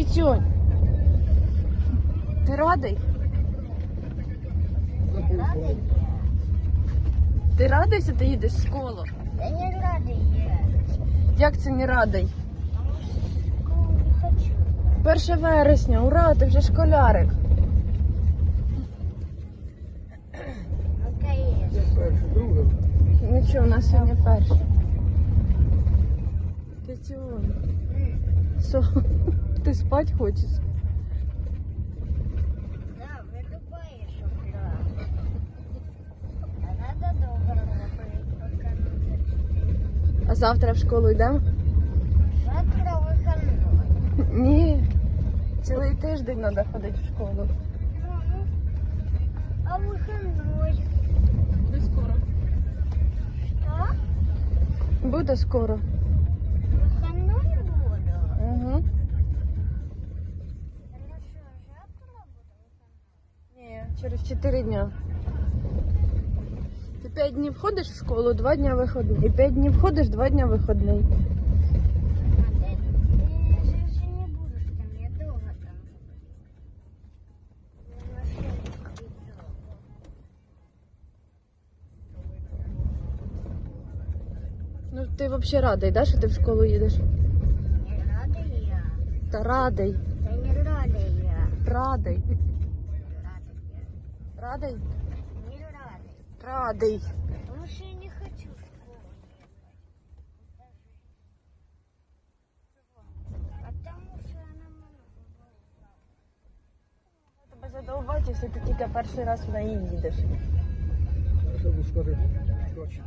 Кицюнь. Ти радий? Радий? Ти радий, що ти їдеш в школу? Да не радий я. Як це не радий? 1 вересня, ура, ти вже школярик. Ну. Нічого, у нас сьогодні перше. Кицюнь. М, Що? Ти спать хочеш? Да, вырубаешь утра. А надо добро забыть, пока не зачем. А завтра в школу йдемо? Завтра выходной. Ні. Цілий тиждень треба ходити в школу. Ну, ну. А выходной? Буде скоро. Что? Буде скоро. Через 4 дня. Ти 5 днів ходиш в школу, 2 дня виходний. 5 днів ходиш, 2 дня виходний. Ну ти взагалі радий, да, що ти в школу їдеш? Не рада я. Та радий. Да не рада я. Радий. Радий? Не рада. Радий. Потому что я не хочу в школу А тому що что она много Тебе задовбати, якщо ти тільки перший раз в неї їдеш. Що скажи, точно.